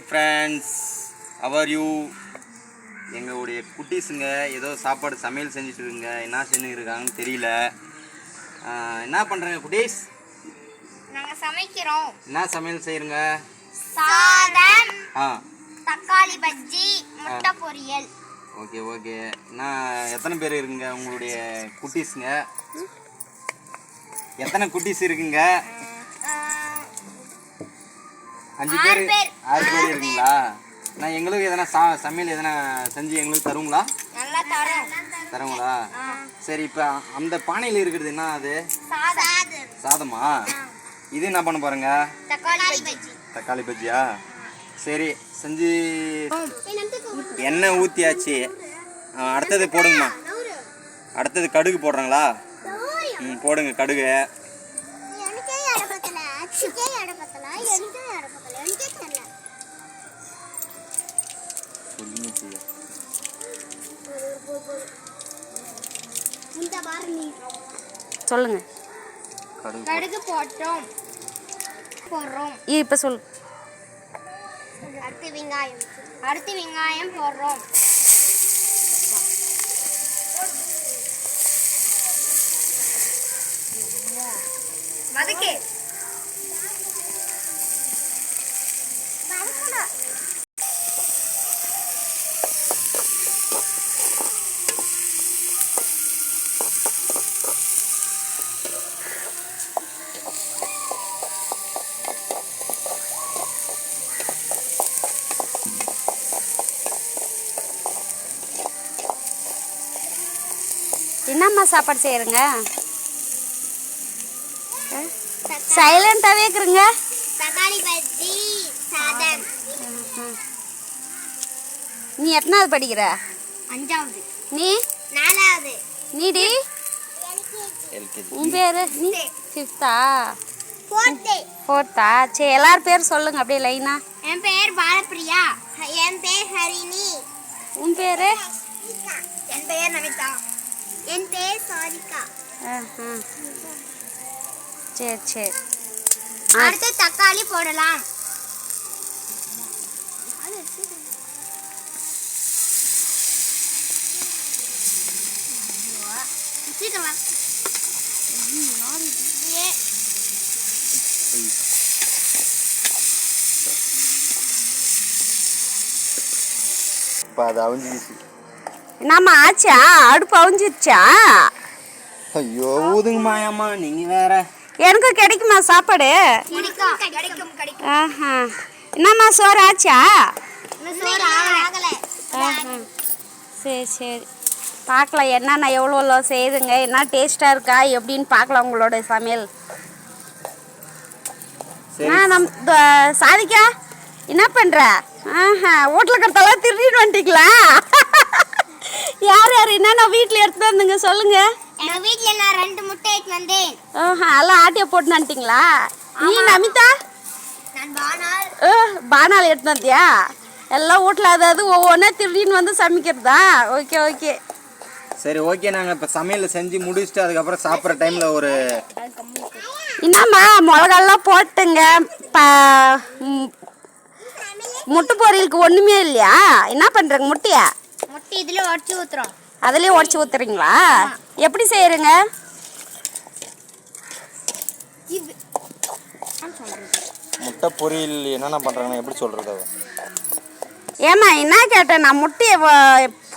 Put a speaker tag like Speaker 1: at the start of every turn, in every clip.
Speaker 1: Friends our you எங்களுடைய குட்டீஸுங்க ஏதோ சாப்பாடு சமையல் செஞ்சுட்டு இருக்குங்க என்ன செஞ்சுட்டு இருக்காங்கன்னு தெரியல என்ன பண்ணுறங்க குட்டீஸ்?
Speaker 2: நாங்க சமைக்கிறோம்.
Speaker 1: என்ன சமையல் செய்யுங்க
Speaker 2: சாதம்
Speaker 1: ஆ.
Speaker 2: தக்காளி பஜ்ஜி முட்டை பொரியல்.
Speaker 1: Okay okay. நான் எத்தனை பேர் இருக்குங்க உங்களுடைய குட்டீஸுங்க? எத்தனை குட்டீஸ் இருக்குங்க? அஞ்சு பேர். ஆறு பேர் இருக்குங்களா? நான் எங்களுக்கு எதனா சா சமையல் எதனா செஞ்சு எங்களுக்கு தருங்களா? தருங்களா? சரி இப்போ அந்த பானையில் இருக்கிறது என்ன அது?
Speaker 2: சாதம்.
Speaker 1: இது என்ன பண்ண பாருங்க
Speaker 2: தக்காளி பஜ்ஜி.
Speaker 1: தக்காளி பஜ்ஜியா? சரி செஞ்சு எண்ணெய் ஊற்றியாச்சு அடுத்தது போடுங்கம்மா. அடுத்தது கடுகு போடுறாங்களா? ம் போடுங்க கடுகு.
Speaker 3: சொல்லுங்க.
Speaker 1: கடுகு
Speaker 2: கடுகு போட்டோம். போடுறோம்.
Speaker 3: இப்போ சொல்.
Speaker 2: அடுத்து வெங்காயம். அடுத்து வெங்காயம் போடுறோம். வதக்கு
Speaker 3: என்னம்மா சாப்பாடு செய்கிறங்க சைலண்ட்டாகவே இருக்கிறீங்க
Speaker 2: தக்காளி பஜ்ஜி சாதம்.
Speaker 3: நீ எத்தனாவது படிக்கிற?
Speaker 2: அஞ்சாவது.
Speaker 3: நீ?
Speaker 2: நாலாவது.
Speaker 3: நீடி? உன் பேர்? நீ? ஃபிஃப்த்தா
Speaker 2: ஃபோர்த்து
Speaker 3: ஃபோர்த்தா சரி எல்லார் பேர் சொல்லுங்க அப்படியே லைனா
Speaker 2: என் பேர் பாலப்பிரியா. என் பேர் ஹரிணி.
Speaker 3: உன் பேர்?
Speaker 2: என் பெயர் நமிதா. என் பேர் சாரிகா
Speaker 3: சரி சரி.
Speaker 2: அடுத்து தக்காளி போடலாம்.
Speaker 1: இப்போ அது அவிஞ்சிச்சு
Speaker 3: என்னம்மா ஆச்சா? அடுப்பு அவிஞ்சிருச்சா?
Speaker 1: ஐயோ ஊதுங்கம்மா ஏம்மா நீங்கள் வேற.
Speaker 3: எனக்கும் கிடைக்குமா சாப்பாடு?
Speaker 2: கிடைக்கும் கிடைக்கும் கிடைக்கும்.
Speaker 3: ஆஹா. என்னம்மா சோறு ஆச்சா. சரி சரி. பார்க்கலாம் என்னென்ன எவ்வளோ எவ்வளோ செய்யுதுங்க என்ன டேஸ்ட்டாக இருக்கா எப்படின்னு பார்க்கலாம் உங்களோட சமையல். நம் சாதிக்கா என்ன பண்ணுற ஆஹா வீட்டில் இருக்கிறதெல்லாம் திருடிட்டு வந்துட்டீங்களா? யார் யார்? என்னென்ன வீட்டில் எடுத்து வந்துங்க? சொல்லுங்க.
Speaker 2: எங்க வீட்ல நான் ரெண்டு முட்டை எடுத்து வந்தேன்.
Speaker 3: ஆஹா எல்லாம் ஆட்டியை போட்டு வந்துட்டீங்களா? நீ நமிதா?
Speaker 2: நான் பானால்
Speaker 3: ஏ, பானால் எடுத்து வந்தியா? எல்லாம் வீட்டில் அதாவது ஒவ்வொன்றா திருடின்னு வந்து சமைக்கிறதா? Okay okay.
Speaker 1: சரி ஓகே. நாங்கள் இப்போ சமையல் செஞ்சு முடிச்சுட்டு அதுக்கப்புறம் சாப்பிட்ற டைமில் ஒரு
Speaker 3: என்னம்மா மிளகாலாம் போட்டுங்க. முட்டை பொரியலுக்கு ஒன்றுமே இல்லையா? என்ன பண்ணுறங்க முட்டையா?
Speaker 2: முட்டை இதுல உடச்சி ஊத்துறோம்.
Speaker 3: அதுலேயே உடச்சி ஊற்றுறீங்களா எப்படி செய்கிறீங்க
Speaker 2: இது நான் சொல்றேன்
Speaker 1: முட்டை பொரியல் என்னென்ன பண்ணுறாங்கன்னா எப்படி சொல்கிறது
Speaker 3: ஏம்மா என்ன கேட்டேன் நான்? முட்டையை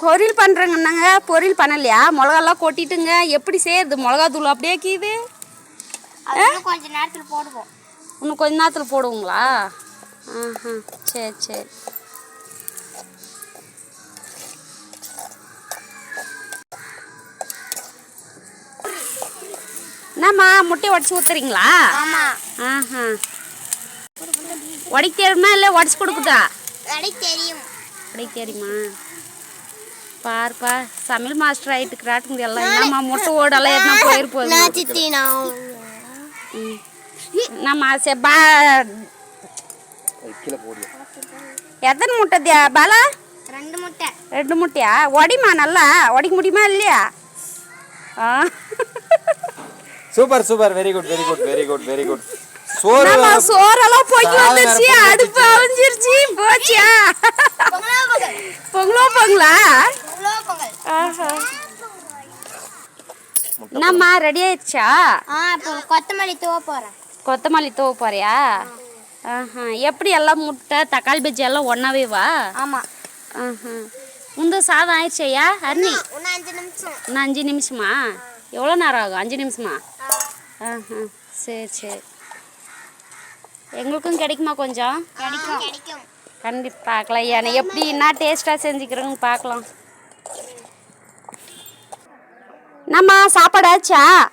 Speaker 3: பொரியல் பண்ணுறேங்கன்னாங்க பொரியல் பண்ணலையா? மிளகாலாம் கொட்டிட்டுங்க. எப்படி செய்யறது? மிளகா தூள் அப்படியே கீது.
Speaker 2: கொஞ்ச நேரத்துல போடுவோம்.
Speaker 3: இன்னும் கொஞ்ச நேரத்தில் போடுவோங்களா? ஆஹா சரி சரி. என்னம்மா முட்டையை உடச்சி ஊத்துறீங்களா? ஆஹா. உடைக்க தெரியுமா இல்லை உடச்சி கொடுக்குதா?
Speaker 2: கடை தெரியும்.
Speaker 3: உடைக்க தெரியுமா? பாருப்பா சமையல் மாஸ்டர் ஆயிட்டுக்கிறாட்டுங்க எல்லாம். என்னம்மா முட்டை ஓடெல்லாம் எதுனா
Speaker 2: நான்
Speaker 3: ம். நம்ம சே- பா
Speaker 1: கீழே போடியா
Speaker 3: எத்தனை முட்டை பாலா?
Speaker 2: ரெண்டு முட்டை.
Speaker 3: ரெண்டு முட்டையா? ஒடிமா நல்லா. ஒடிக்க முடியுமா இல்லையா? ஆ.
Speaker 1: Super super. Very good very good very good very good சோறு
Speaker 3: நம்ம சோறெல்லாம் பொங்கி வந்துருச்சு. அடுப்பு அவிஞ்சிருச்சு. போச்சியா? பொங்கலோ பொங்கலா. என்னம்மா ரெடி ஆயிடுச்சா?
Speaker 2: ஆ இப்போ கொத்தமல்லி தூவ போறேன்.
Speaker 3: கொத்தமல்லி தூவ போறியா? ஆஹா. எப்படி எல்லாம் முட்டை தக்காளி பஜ்ஜி எல்லாம் ஒன்றாவே வா?
Speaker 2: ஆமா.
Speaker 3: ஆஹா. முந்த சாதம் ஆயிடுச்சையா அருணி
Speaker 2: இன்னும் அஞ்சு நிமிஷம்.
Speaker 3: இன்னும் அஞ்சு நிமிஷமா? எவ்வளோ நேரம் ஆகும்? அஞ்சு நிமிஷமா? ஆஹா சரி சரி. எங்களுக்கும் கிடைக்குமா கொஞ்சம்?
Speaker 2: கிடைக்கும்.
Speaker 3: கண்டிப்பாக பார்க்கலாம் ஏன்னா எப்படி என்ன டேஸ்ட்டாக செஞ்சுக்கிறோங்க பார்க்கலாம். நம்ம சாப்பாடு ஆச்சா?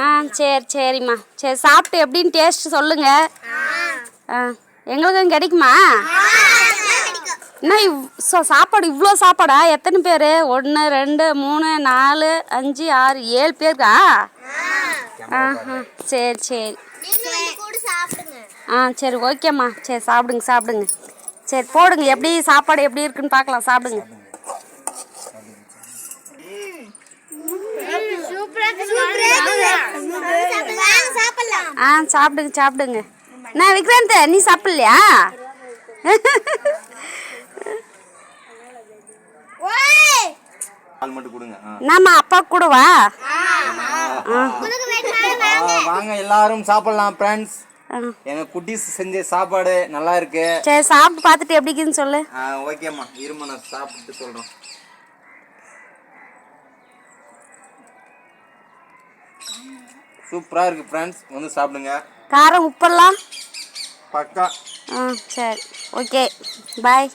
Speaker 3: ஆ சரி சரிம்மா. சரி சாப்பிட்டு எப்படின்னு டேஸ்ட் சொல்லுங்க. ஆ எங்களுக்கும் கிடைக்குமா? என்ன இவ் சாப்பாடு இவ்வளோ சாப்பாடா? எத்தனை பேர்? ஒன்று ரெண்டு மூணு நாலு அஞ்சு ஆறு ஏழு பேருக்கா? ஆஹா சரி சரி. ஆ சரி ஓகேம்மா சரி சாப்பிடுங்க சாப்பிடுங்க. சரி போடுங்க. எப்படி சாப்பாடு எப்படி இருக்குன்னு பார்க்கலாம். சாப்பிடுங்க. ஆ சாப்பிடுங்க சாப்பிடுங்க. நான் விக்ராந்த் நீ சாப்பிடலையா
Speaker 2: ஓய்
Speaker 1: பால் மட்டும் கொடுங்க ஆ.
Speaker 3: நம்ம அப்பா கூட வா
Speaker 1: வாங்க. எல்லாரும் சாப்பிடலாம் ஃப்ரெண்ட்ஸ். எங்க குட்டீஸ் செஞ்ச சாப்பாடு நல்லா இருக்கு.
Speaker 3: சரி சாப்பிட்டு பார்த்துட்டு எப்படி இருக்குன்னு சொல்லு.
Speaker 1: ஆ, ஓகேம்மா இருமா நான் சாப்பிட்டு சொல்றோம் சூப்பரா இருக்கு ஃப்ரெண்ட்ஸ் வந்து சாப்பிடுங்க.
Speaker 3: காரம் உப்பெல்லாம்?
Speaker 1: பக்கா.
Speaker 3: ஆ சரி. Okay bye